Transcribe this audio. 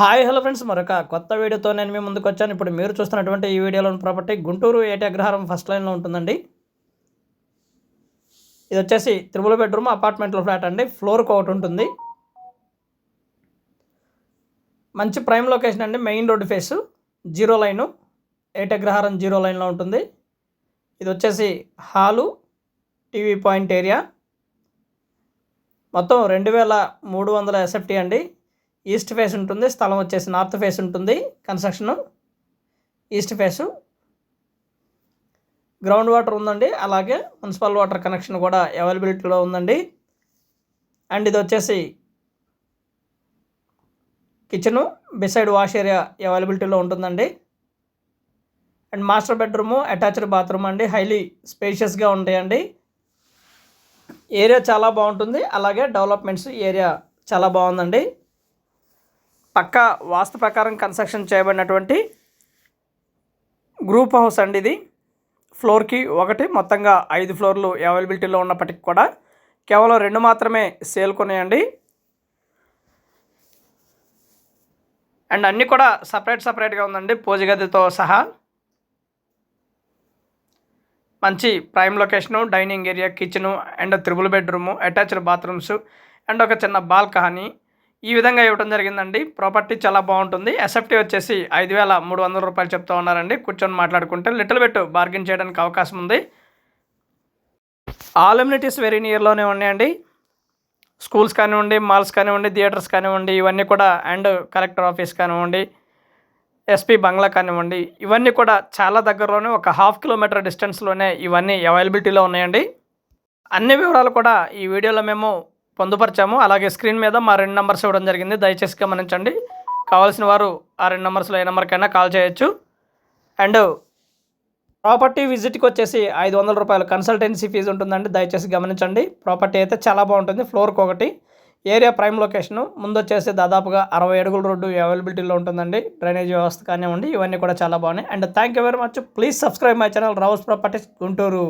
Hi hello friends. మరొక కొత్త వీడియోతో నేను మీ ముందుకు వచ్చాను. ఇప్పుడు మీరు చూస్తున్నటువంటి ఈ వీడియోలోని ప్రాపర్టీ గుంటూరు ఏటి అగ్రహారం ఫస్ట్ లైన్లో ఉంటుందండి. ఇది వచ్చేసి త్రిబుల్ బెడ్రూమ్ అపార్ట్మెంట్లో ఫ్లాట్ అండి. ఫ్లోర్కి ఒకటి ఉంటుంది. మంచి ప్రైమ్ లొకేషన్ అండి. Main road face. Zero line. A T Agraharam zero లైన్లో ఉంటుంది. ఇది వచ్చేసి హాలు టీవీ పాయింట్ ఏరియా. మొత్తం రెండు వేల మూడు వందల ఎస్ఎఫ్టీ అండి. ఈస్ట్ ఫేస్ ఉంటుంది స్థలం వచ్చేసి నార్త్ ఫేస్ ఉంటుంది construction. East face. Ground water ఉందండి అలాగే మున్సిపల్ వాటర్ కనెక్షన్ కూడా అవైలబిలిటీలో ఉందండి. అండ్ ఇది వచ్చేసి కిచెను బిసైడ్ వాష్ ఏరియా అవైలబిలిటీలో ఉంటుందండి. And master bedroom attached bathroom అండి హైలీ స్పేషియస్గా ఉంటాయండి. ఏరియా చాలా బాగుంటుంది అలాగే డెవలప్మెంట్స్ ఏరియా చాలా బాగుందండి. పక్క వాస్తు ప్రకారం కన్స్ట్రక్షన్ చేయబడినటువంటి గ్రూప్ హౌస్ అండి ఇది. ఫ్లోర్కి ఒకటి మొత్తంగా ఐదు ఫ్లోర్లు అవైలబిలిటీలో ఉన్నప్పటికి కూడా కేవలం రెండు మాత్రమే సేల్ కొనేయండి. అండ్ అన్నీ కూడా సపరేట్ సపరేట్గా ఉందండి పూజ గదితో సహా. మంచి prime location dining area kitchen and triple bedroom attached bathrooms and ఒక చిన్న బాల్కనీ. ఈ విధంగా ఇవ్వడం జరిగిందండి. ప్రాపర్టీ చాలా బాగుంటుంది. ఎస్ఎఫ్టీ వచ్చేసి ఐదు వేల మూడు వందల రూపాయలు చెప్తూ ఉన్నారండి. కూర్చొని మాట్లాడుకుంటే లిటిల్ బెట్ బార్గెన్ చేయడానికి అవకాశం ఉంది. ఆల్ ఎమ్యూనిటీస్ వెరీ నియర్లోనే ఉన్నాయండి. స్కూల్స్ కానివ్వండి మాల్స్ కానివ్వండి థియేటర్స్ కానివ్వండి ఇవన్నీ కూడా అండ్ కలెక్టర్ ఆఫీస్ కానివ్వండి ఎస్పీ బంగ్లా కానివ్వండి ఇవన్నీ కూడా చాలా దగ్గరలోనే ఒక హాఫ్ కిలోమీటర్ డిస్టెన్స్లోనే ఇవన్నీ అవైలబిలిటీలో ఉన్నాయండి. అన్ని వివరాలు కూడా ఈ వీడియోలో మేము పొందుపరిచాము. అలాగే స్క్రీన్ మీద మా రెండు నెంబర్స్ ఇవ్వడం జరిగింది. దయచేసి గమనించండి. కావాల్సిన వారు ఆ రెండు నెంబర్స్లో ఏ నెంబర్కైనా కాల్ చేయొచ్చు. అండ్ ప్రాపర్టీ విజిట్కి వచ్చేసి ఐదు వందల రూపాయలు కన్సల్టెన్సీ ఫీజు ఉంటుందండి. దయచేసి గమనించండి. ప్రాపర్టీ అయితే చాలా బాగుంటుంది. ఫ్లోర్కి ఒకటి. Area prime location. ముందు వచ్చేసి దాదాపుగా అరవై అడుగుల రోడ్డు అవైలబిలిటీలో ఉంటుందండి. డ్రైనేజ్ వ్యవస్థ కానివ్వండి ఇవన్నీ కూడా చాలా బాగున్నాయి. And thank you very much. Please subscribe my channel. Rao's properties Guntur.